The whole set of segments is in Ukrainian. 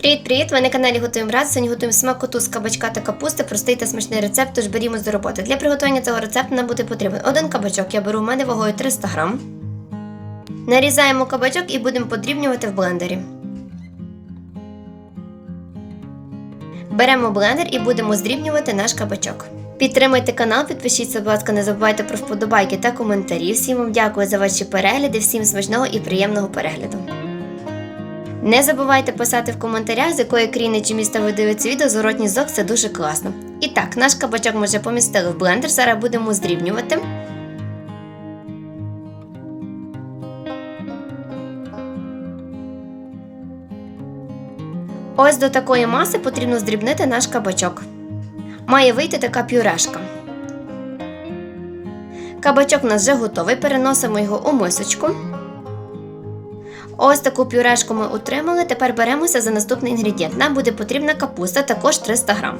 Привіт-привіт! Ви на каналі Готуємо раз. Сьогодні готуємо смакоту з кабачка та капусти. Простий та смачний рецепт, тож берімось до роботи. Для приготування цього рецепту нам буде потрібен один кабачок. Я беру у мене вагою 300 грам. Нарізаємо кабачок і будемо подрібнювати в блендері. Беремо блендер і будемо здрібнювати наш кабачок. Підтримайте канал, підпишіться, будь ласка, не забувайте про вподобайки та коментарі. Всім вам дякую за ваші перегляди, всім смачного і приємного перегляду. Не забувайте писати в коментарях, з якої країни чи міста ви дивитеся відео, зворотній зв'язок це дуже класно. І так, наш кабачок ми вже помістили в блендер, зараз будемо здрібнювати. Ось до такої маси потрібно здрібнити наш кабачок. Має вийти така пюрешка. Кабачок у нас вже готовий, переносимо його у мисочку. Ось таку пюрешку ми отримали. Тепер беремося за наступний інгредієнт. Нам буде потрібна капуста, також 300 грам.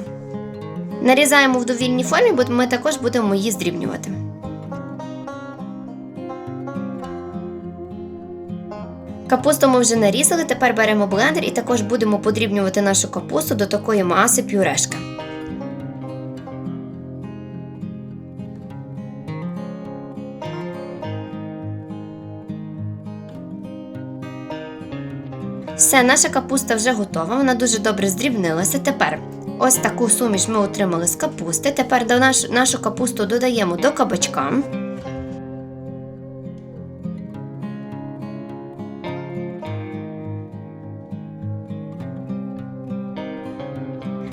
Нарізаємо в довільній формі, бо ми також будемо її здрібнювати. Капусту ми вже нарізали, тепер беремо блендер і також будемо подрібнювати нашу капусту до такої маси пюрешки. Все, наша капуста вже готова, вона дуже добре здрібнилася. Тепер ось таку суміш ми отримали з капусти. Тепер до наш, нашу капусту додаємо до кабачка.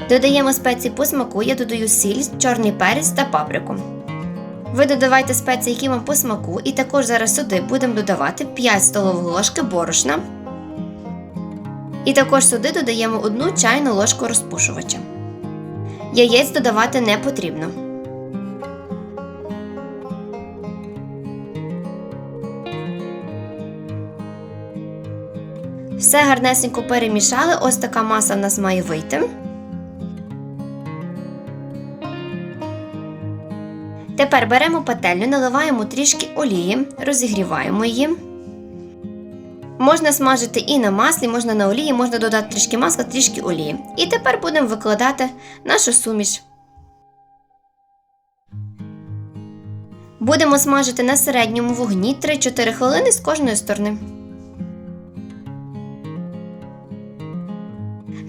Додаємо спеції по смаку, я додаю сіль, чорний перець та паприку. Ви додавайте спеції, які вам по смаку, і також зараз сюди будемо додавати 5 столових ложки борошна. І також сюди додаємо одну чайну ложку розпушувача. Яєць додавати не потрібно. Все гарнесенько перемішали, ось така маса в нас має вийти. Тепер беремо пательню, наливаємо трішки олії, розігріваємо її. Можна смажити і на маслі, можна на олії, можна додати трішки масла, трішки олії. І тепер будемо викладати нашу суміш. Будемо смажити на середньому вогні 3-4 хвилини з кожної сторони.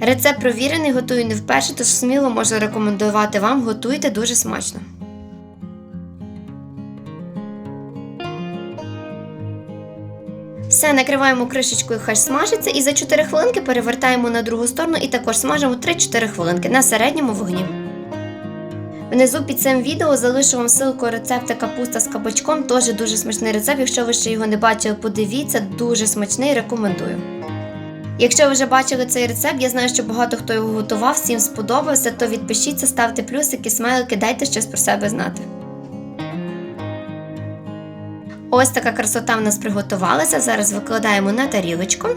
Рецепт провірений, готую не вперше, тож сміло можу рекомендувати вам, готуйте дуже смачно. Все, накриваємо кришечкою, хай смажиться, і за 4 хвилинки перевертаємо на другу сторону і також смажимо 3-4 хвилинки на середньому вогні. Внизу під цим відео залишу вам ссылку рецепта капуста з кабачком. Теж дуже смачний рецепт. Якщо ви ще його не бачили, подивіться, дуже смачний, рекомендую. Якщо ви вже бачили цей рецепт, я знаю, що багато хто його готував, всім сподобався, то відпишіться, ставте плюсики, смайлики, дайте щось про себе знати. Ось така красота в нас приготувалася. Зараз викладаємо на тарілочку.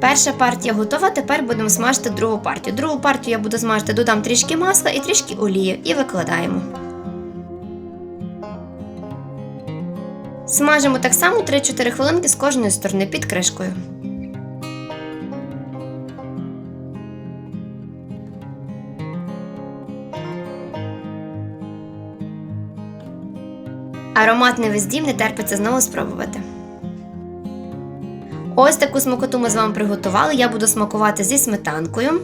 Перша партія готова, тепер будемо смажити другу партію. Другу партію я буду смажити, додам трішки масла і трішки олії і викладаємо. Смажимо так само 3-4 хвилинки з кожної сторони під кришкою. Ароматний весь дім не терпиться знову спробувати. Ось таку смакоту ми з вами приготували. Я буду смакувати зі сметанкою.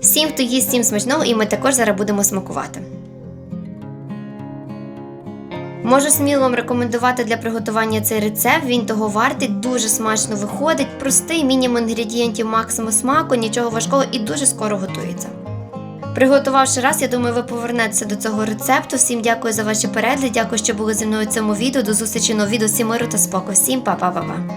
Всім, хто їсть всім смачного, і ми також зараз будемо смакувати. Можу сміло вам рекомендувати для приготування цей рецепт. Він того вартий, дуже смачно виходить, простий, мінімум інгредієнтів, максимум смаку, нічого важкого і дуже скоро готується. Приготувавши раз, я думаю, ви повернетеся до цього рецепту. Всім дякую за ваші перегляди. Дякую, що були зі мною в цьому відео. До зустрічі нового відео. Всім миру та спокою. Всім па-па-па-па.